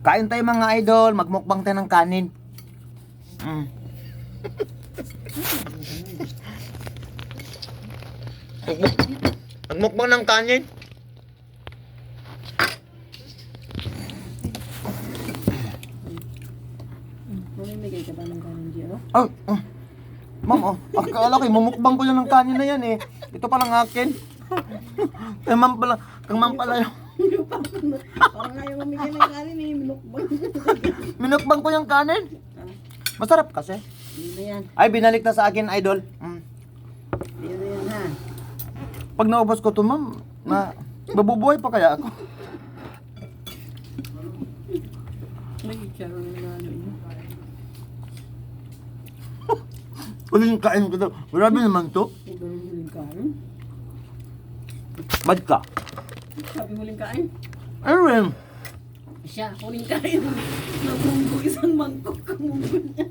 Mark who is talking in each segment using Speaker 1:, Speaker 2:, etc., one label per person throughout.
Speaker 1: Kain tayo mga idol, magmukbang tayo ng kanin. Mm. Magmukbang ng kanin.
Speaker 2: Mamimigay ka ba ng kanin, Gio?
Speaker 1: Oh, oh. Ma'am, oh, akala ko, mumukbang ko yung ng kanin na yan eh. Ito palang akin. Kay ma'am pala, kang ma'am pala yung,
Speaker 2: Parang ayaw mamigay ng kanin eh, minukbang.
Speaker 1: minukbang ko yung kanin. Masarap kasi.
Speaker 2: Na yan.
Speaker 1: Ay, binalik na sa akin, idol. Mm.
Speaker 2: Hindi na yan ha.
Speaker 1: Pag naubos ko to, ma'am, na, mabubuhay pa kaya ako.
Speaker 2: Charo na nalo yun.
Speaker 1: Huling kain ko daw. Grabe naman to.
Speaker 2: Huling kain.
Speaker 1: Bad ka.
Speaker 2: Sabi huling kain.
Speaker 1: Ano rin?
Speaker 2: Siya, huling kain. Nabunggo isang mangkok kamunggo niya.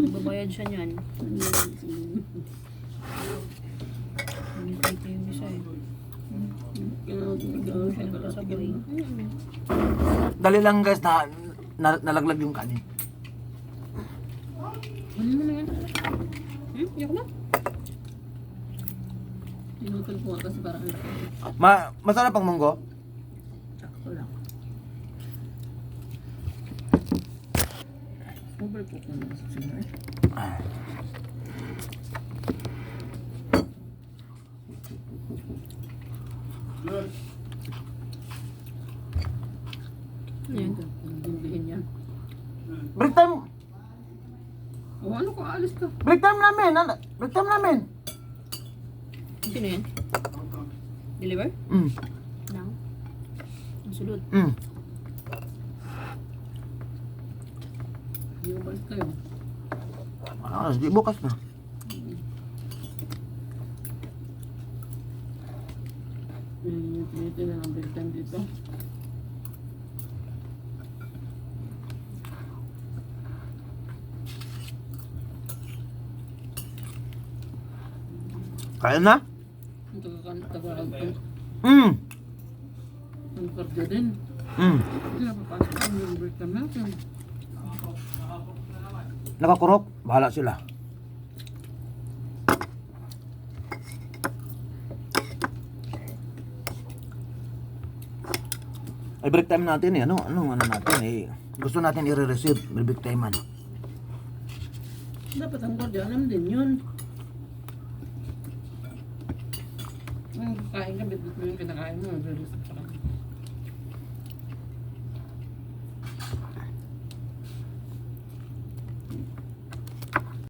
Speaker 3: Babayad siya niyan. Dito yung isa eh.
Speaker 1: Dali lang guys na, na nalaglag yung kanin.
Speaker 2: Ano mo na yan? Na? Tinutol ko nga kasi parang ang laki.
Speaker 1: Ma masarap ang munggo?
Speaker 2: Sakto lang. Overcook na lang sa sugar.
Speaker 3: Yan.
Speaker 2: Dindihin yan.
Speaker 1: Break time,
Speaker 2: O ano ko, alis ka.
Speaker 1: break time namin. Ano? Break time namin.
Speaker 3: Sino yan? Deliver?
Speaker 1: Mm.
Speaker 3: Now? Ang sulod.
Speaker 1: Mm.
Speaker 2: Hindi mo balik kayo.
Speaker 1: Ah, di bukas na.
Speaker 2: Hmm, Pinitin na ng break time dito.
Speaker 1: Kaya na?
Speaker 2: Ang taga-taga
Speaker 1: Mm.
Speaker 2: ang kardio din.
Speaker 1: Mm.
Speaker 2: Hindi na papasok ang yung break time natin.
Speaker 1: Nakakurok, bahala sila. Ay break time natin eh. Ano, ano, ano natin eh. Gusto natin i-receive. Break time man.
Speaker 2: Dapat ang kardio, alam din yun. Ang kain ka, bit mo yung kinakain mo, release kanya.